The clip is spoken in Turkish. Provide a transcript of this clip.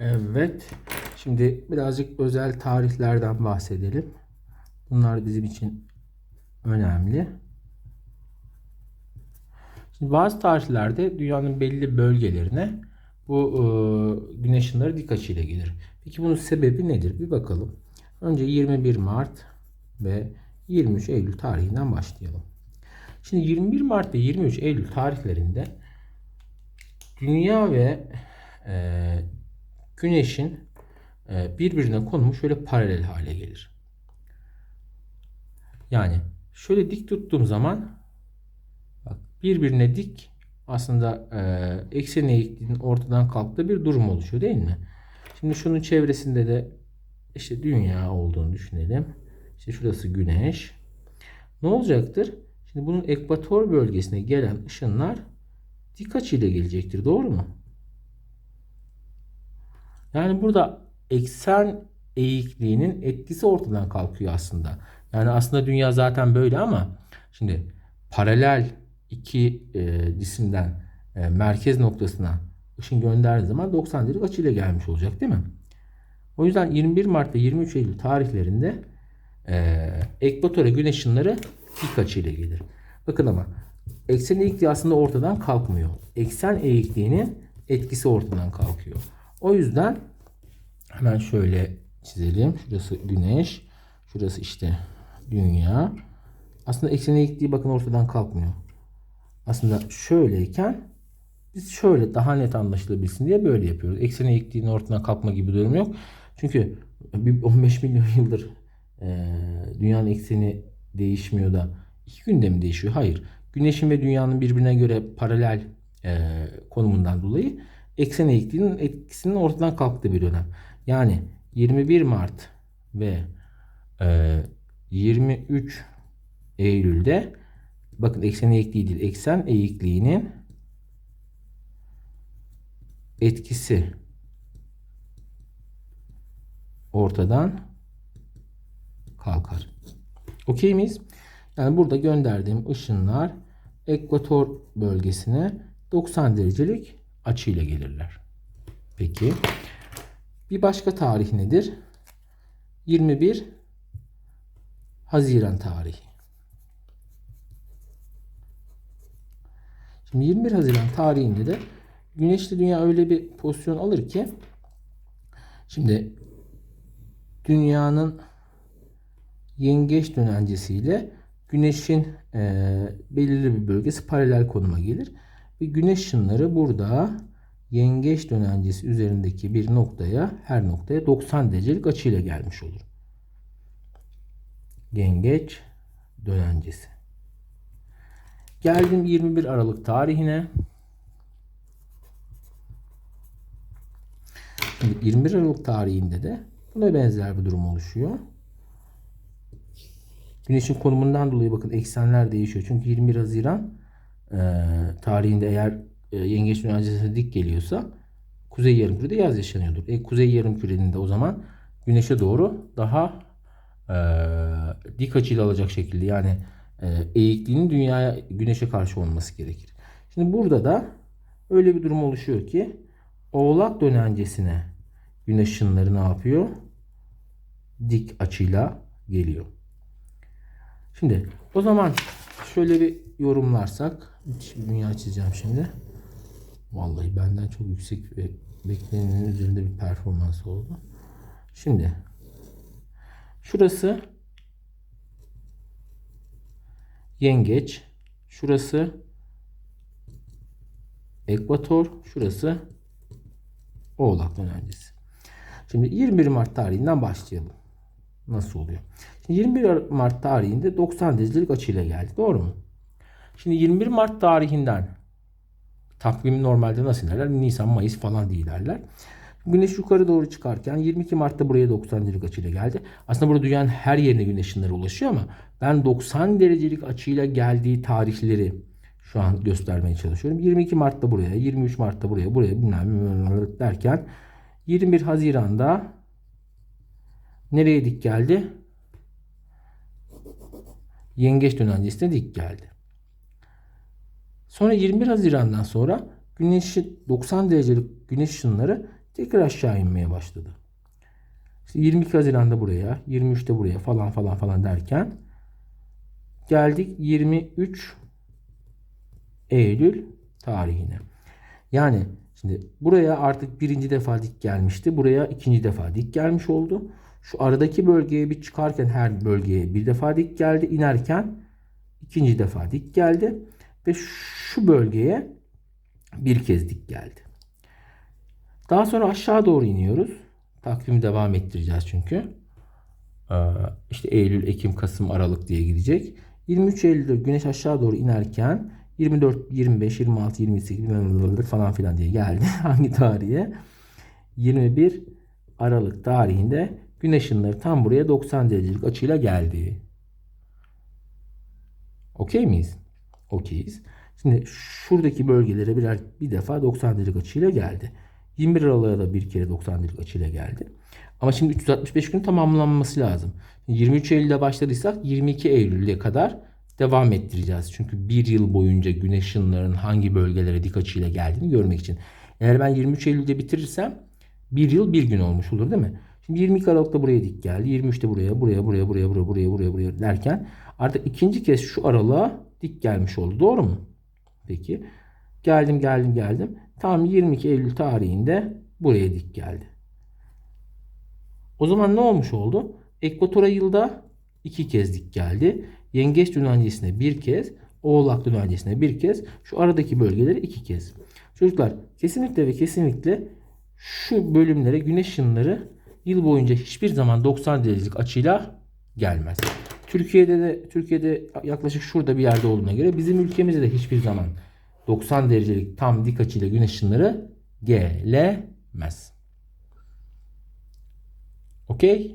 Evet. Şimdi birazcık özel tarihlerden bahsedelim. Bunlar bizim için önemli. Şimdi bazı tarihlerde dünyanın belli bölgelerine bu e, güneş ışınları dik açıyla gelir. Peki bunun sebebi nedir? Bir bakalım. Önce 21 Mart ve 23 Eylül tarihinden başlayalım. Şimdi 21 Mart ve 23 Eylül tarihlerinde Dünya ve e, Güneş'in e, birbirine konumu şöyle paralel hale gelir. Yani şöyle dik tuttuğum zaman bak birbirine dik aslında e, eksen eğikliğinin ortadan kalktığı bir durum oluşuyor değil mi? Şimdi şunun çevresinde de işte dünya olduğunu düşünelim. İşte şurası güneş. Ne olacaktır? Şimdi bunun ekvator bölgesine gelen ışınlar dik açıyla gelecektir. Doğru mu? Yani burada eksen eğikliğinin etkisi ortadan kalkıyor aslında. Yani aslında dünya zaten böyle ama şimdi paralel iki e, cisimden e, merkez noktasına ışın gönderdiği zaman 90 derece açıyla gelmiş olacak değil mi? O yüzden 21 Mart ve 23 Eylül tarihlerinde e, ekvatora güneş ışınları dik açıyla gelir. Bakın ama eksen eğikliği aslında ortadan kalkmıyor. Eksen eğikliğinin etkisi ortadan kalkıyor. O yüzden hemen şöyle çizelim. Şurası güneş. Şurası işte dünya. Aslında eksen eğikliği bakın ortadan kalkmıyor. Aslında şöyleyken biz şöyle daha net anlaşılabilsin diye böyle yapıyoruz. Eksen eğikliğinin ortadan kalkma gibi durum yok. Çünkü bir 15 milyon yıldır e, dünyanın ekseni değişmiyor da iki günde mi değişiyor? Hayır. Güneşin ve dünyanın birbirine göre paralel e, konumundan dolayı eksen eğikliğinin etkisinin ortadan kalktığı bir dönem. Yani 21 Mart ve e, 23 Eylül'de bakın eksen eğikliği değil eksen eğikliğinin etkisi ortadan kalkar. Okey miyiz? Yani burada gönderdiğim ışınlar ekvator bölgesine 90 derecelik açıyla gelirler. Peki. Bir başka tarih nedir? 21 Haziran tarihi. Şimdi 21 Haziran tarihinde de Güneşli Dünya öyle bir pozisyon alır ki şimdi dünyanın yengeç dönencesiyle güneşin e, belirli bir bölgesi paralel konuma gelir. Ve güneş ışınları burada yengeç dönencesi üzerindeki bir noktaya her noktaya 90 derecelik açıyla gelmiş olur. Yengeç dönencesi. Geldim 21 Aralık tarihine. Şimdi 21 Aralık tarihinde de buna benzer bir durum oluşuyor. Güneşin konumundan dolayı bakın eksenler değişiyor. Çünkü 21 Haziran e, tarihinde eğer e, yengeç dönencesine dik geliyorsa kuzey yarımkürede yaz yaşanıyordur. E, kuzey yarımkürenin de o zaman güneşe doğru daha e, dik açıyla alacak şekilde yani e, eğikliğinin dünyaya güneşe karşı olması gerekir. Şimdi burada da öyle bir durum oluşuyor ki oğlak dönencesine güneş ışınları ne yapıyor? Dik açıyla geliyor. Şimdi o zaman şöyle bir yorumlarsak bir dünya çizeceğim şimdi. Vallahi benden çok yüksek ve beklenenin üzerinde bir performans oldu. Şimdi şurası yengeç, şurası ekvator, şurası oğlak dönencesi. Şimdi 21 Mart tarihinden başlayalım. Nasıl oluyor? Şimdi 21 Mart tarihinde 90 derecelik açıyla geldi. Doğru mu? Şimdi 21 Mart tarihinden takvim normalde nasıl ilerler? Nisan, Mayıs falan diye ilerler. Güneş yukarı doğru çıkarken 22 Mart'ta buraya 90 derecelik açıyla geldi. Aslında burada dünyanın her yerine güneş ışınları ulaşıyor ama ben 90 derecelik açıyla geldiği tarihleri şu an göstermeye çalışıyorum. 22 Mart'ta buraya, 23 Mart'ta buraya, buraya bilmem derken 21 Haziran'da nereye dik geldi? Yengeç dönencesine dik geldi. Sonra 21 Haziran'dan sonra güneşi 90 derecelik güneş ışınları tekrar aşağı inmeye başladı. İşte 22 Haziran'da buraya, 23'te buraya falan falan falan derken geldik 23 Eylül tarihine. Yani şimdi buraya artık birinci defa dik gelmişti. Buraya ikinci defa dik gelmiş oldu. Şu aradaki bölgeye bir çıkarken her bölgeye bir defa dik geldi. İnerken ikinci defa dik geldi. Ve şu bölgeye bir kez dik geldi. Daha sonra aşağı doğru iniyoruz. Takvimi devam ettireceğiz çünkü. Ee, işte Eylül, Ekim, Kasım, Aralık diye gidecek. 23 Eylül'de güneş aşağı doğru inerken 24, 25, 26, 28 falan filan diye geldi. Hangi tarihe? 21 Aralık tarihinde güneş ışınları tam buraya 90 derecelik açıyla geldi. Okey miyiz? Okeyiz. Şimdi şuradaki bölgelere birer bir defa 90 derecelik açıyla geldi. 21 Aralık'a da bir kere 90 derecelik açıyla geldi. Ama şimdi 365 gün tamamlanması lazım. 23 Eylül'de başladıysak 22 Eylül'e kadar devam ettireceğiz. Çünkü bir yıl boyunca güneş ışınlarının hangi bölgelere dik açıyla geldiğini görmek için. Eğer ben 23 Eylül'de bitirirsem bir yıl bir gün olmuş olur değil mi? Şimdi 22 Aralık'ta buraya dik geldi. 23'te buraya, buraya, buraya, buraya, buraya, buraya, buraya, buraya derken artık ikinci kez şu aralığa dik gelmiş oldu. Doğru mu? Peki. Geldim, geldim, geldim. Tam 22 Eylül tarihinde buraya dik geldi. O zaman ne olmuş oldu? Ekvatora yılda iki kez dik geldi. Yengeç dönencesine bir kez, Oğlak dönencesine bir kez, şu aradaki bölgeleri iki kez. Çocuklar kesinlikle ve kesinlikle şu bölümlere güneş ışınları yıl boyunca hiçbir zaman 90 derecelik açıyla gelmez. Türkiye'de de Türkiye'de yaklaşık şurada bir yerde olduğuna göre bizim ülkemizde de hiçbir zaman 90 derecelik tam dik açıyla güneş ışınları gelemez. Okey?